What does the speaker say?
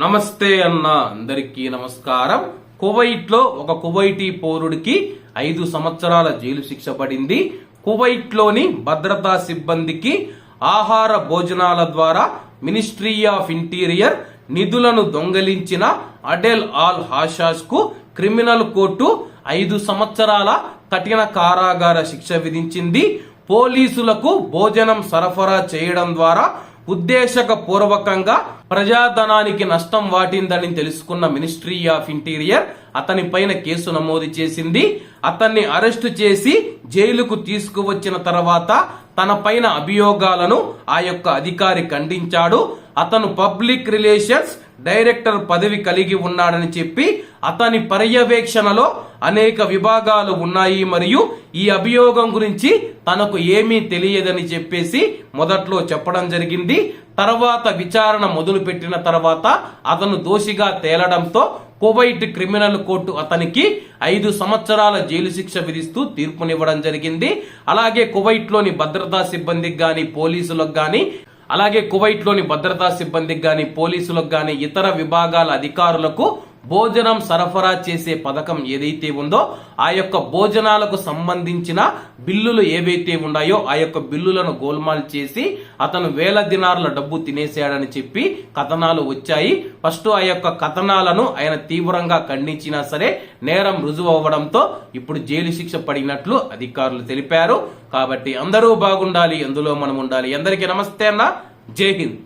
నమస్తే అన్న అందరికీ నమస్కారం. కువైట్లో ఒక కువైటీ పౌరుడికి ఐదు సంవత్సరాల జైలు శిక్ష పడింది. కువైట్లోని భద్రతా సిబ్బందికి ఆహార భోజనాల ద్వారా మినిస్ట్రీ ఆఫ్ ఇంటీరియర్ నిధులను దొంగలించిన అడెల్ ఆల్ హాషాస్కు క్రిమినల్ కోర్టు ఐదు సంవత్సరాల కఠిన కారాగార శిక్ష విధించింది. పోలీసులకు భోజనం సరఫరా చేయడం ద్వారా ఉద్దేశక పూర్వకంగా ప్రజాధనానికి నష్టం వాటిందని తెలుసుకున్న మినిస్ట్రీ ఆఫ్ ఇంటీరియర్ అతని పైన కేసు నమోదు చేసింది. అతన్ని అరెస్టు చేసి జైలుకు తీసుకువచ్చిన తర్వాత తన పైన అభియోగాలను ఆ యొక్క అధికారి ఖండించాడు. అతను పబ్లిక్ రిలేషన్స్ డైరెక్టర్ పదవి కలిగి ఉన్నాడని చెప్పి అతని పర్యవేక్షణలో అనేక విభాగాలు ఉన్నాయి మరియు ఈ అభియోగం గురించి తనకు ఏమీ తెలియదని చెప్పేసి మొదట్లో చెప్పడం జరిగింది. తర్వాత విచారణ మొదలుపెట్టిన తర్వాత అతను దోషిగా తేలడంతో కువైట్ క్రిమినల్ కోర్టు అతనికి ఐదు సంవత్సరాల జైలు శిక్ష విధిస్తూ తీర్పునివ్వడం జరిగింది. అలాగే కువైట్లోని భద్రతా సిబ్బందికి గాని పోలీసులకు గాని అలాగే కువైట్లోని భద్రతా సిబ్బందికి గాని పోలీసులకు గాని ఇతర విభాగాల అధికారులకు భోజనం సరఫరా చేసే పథకం ఏదైతే ఉందో ఆ యొక్క భోజనాలకు సంబంధించిన బిల్లులు ఏవైతే ఉన్నాయో ఆ యొక్క బిల్లులను గోల్మాల్ చేసి అతను వేల దినారుల డబ్బు తినేసాడని చెప్పి కథనాలు వచ్చాయి. ఫస్ట్ ఆ యొక్క కథనాలను ఆయన తీవ్రంగా ఖండించినా సరే నేరం రుజువు అవ్వడంతో ఇప్పుడు జైలు శిక్ష పడినట్లు అధికారులు తెలిపారు. కాబట్టి అందరూ బాగుండాలి అందులో మనం ఉండాలి. అందరికీ నమస్తే అన్న. జై హింద్.